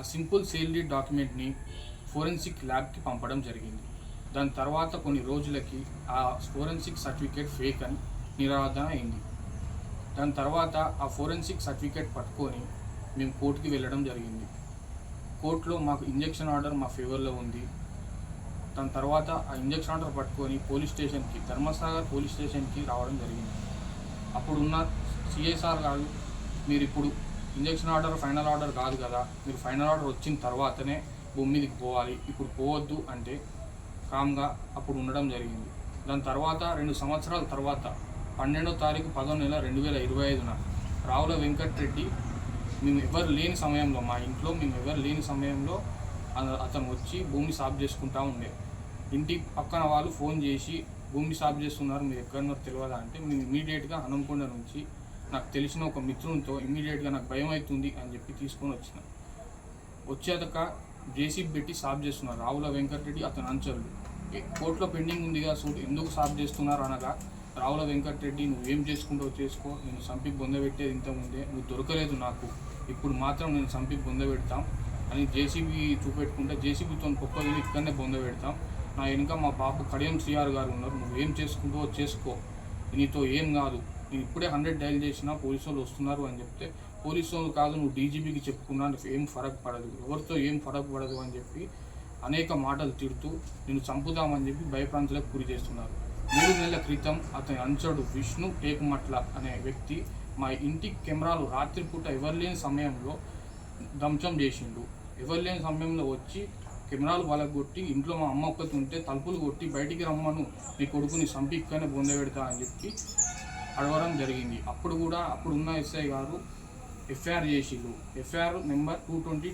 ఆ simple సేల్రీ డాక్యుమెంట్ని forensic ల్యాబ్కి పంపడం జరిగింది. దాని తర్వాత కొన్ని రోజులకి ఆ ఫోరెన్సిక్ సర్టిఫికేట్ ఫేక్ అని నిరాధన అయింది. దాని తర్వాత ఆ ఫోరెన్సిక్ సర్టిఫికేట్ పట్టుకొని మేము కోర్టుకి వెళ్ళడం జరిగింది. కోర్టులో మాకు ఇంజెక్షన్ ఆర్డర్ మా ఫేవర్లో ఉంది. దాని తర్వాత ఆ ఇంజెక్షన్ ఆర్డర్ పట్టుకొని పోలీస్ స్టేషన్కి ధర్మసాగర్ పోలీస్ స్టేషన్కి రావడం జరిగింది. అప్పుడున్న సిఐసార్ గారు మీరు ఇప్పుడు ఇంజక్షన్ ఆర్డర్ ఫైనల్ ఆర్డర్ కాదు కదా. మీరు ఫైనల్ ఆర్డర్ వచ్చిన తర్వాతనే భూమి మీదకి పోవాలి. ఇప్పుడు పోవద్దు అంటే కామ్గా అప్పుడు ఉండడం జరిగింది. దాని తర్వాత రెండు సంవత్సరాల తర్వాత పన్నెండో తారీఖు పదో నెల రెండు వేల ఇరవై ఐదున రావుల వెంకట్రెడ్డి మేము ఎవరు లేని సమయంలో మా ఇంట్లో మేము ఎవరు లేని సమయంలో అతను వచ్చి భూమి సాఫ్ చేసుకుంటా ఉండే. ఇంటి పక్కన వాళ్ళు ఫోన్ చేసి భూమి సాఫ్ చేస్తున్నారు మీరు ఎక్కడన్నా తెలియదా? అంటే మేము ఇమీడియట్గా హనంకొండ నుంచి నాకు తెలిసిన ఒక మిత్రునితో ఇమీడియట్గా నాకు భయం అవుతుంది అని చెప్పి తీసుకొని వచ్చిన. వచ్చేదక జేసీబీ పెట్టి సాఫ్ చేస్తున్నారు. రావుల వెంకటరెడ్డి అతను అంచలు కోర్టులో పెండింగ్ ఉందిగా సూట్ ఎందుకు సాఫ్ చేస్తున్నారు అనగా రావుల వెంకటరెడ్డి నువ్వు ఏం చేసుకుంటావు చేసుకో నేను సంపి బొందబెట్టేది ఇంతకుముందే నువ్వు దొరకలేదు నాకు. ఇప్పుడు మాత్రం నేను సంపి బొందబెడతాం అని జేసీబీ చూపెట్టుకుంటే జేసీబీతో కుక్కలు ఇక్కడనే బొందబెడతాం నా వెనుక మా బాపు కడియం సిఆర్ గారు ఉన్నారు. నువ్వు ఏం చేసుకుంటావో చేసుకో. నీతో ఏం కాదు. నువ్వు ఇప్పుడే హండ్రెడ్ డైల్ చేసినా పోలీసు వాళ్ళు వస్తున్నారు అని చెప్తే పోలీసు వాళ్ళు కాదు నువ్వు డీజీపీకి చెప్పుకున్నా ఏం ఫరక్ పడదు ఎవరితో ఏం ఫరక్ పడదు అని చెప్పి అనేక మాటలు తిడుతూ నేను చంపుదామని చెప్పి భయప్రాంతులకు గురి చేస్తున్నారు. మూడు నెలల క్రితం అతని అంచడు విష్ణు టేకుమట్ల అనే వ్యక్తి మా ఇంటి కెమెరాలు రాత్రిపూట ఎవరు లేని సమయంలో ధ్వంసం చేసిండు. ఎవరు లేని సమయంలో వచ్చి కెమెరాలు వాళ్ళకు కొట్టి ఇంట్లో మా అమ్మ ఒక్కటి ఉంటే తలుపులు కొట్టి బయటికి రమ్మను నీ కొడుకుని సంపిక్కనే బొంద పెడతా అని చెప్పి అడగడం జరిగింది. అప్పుడు కూడా అప్పుడు ఉన్న ఎస్ఐ గారు ఎఫ్ఐఆర్ చేసిండు ఎఫ్ఐఆర్ నెంబర్ టూ ట్వంటీ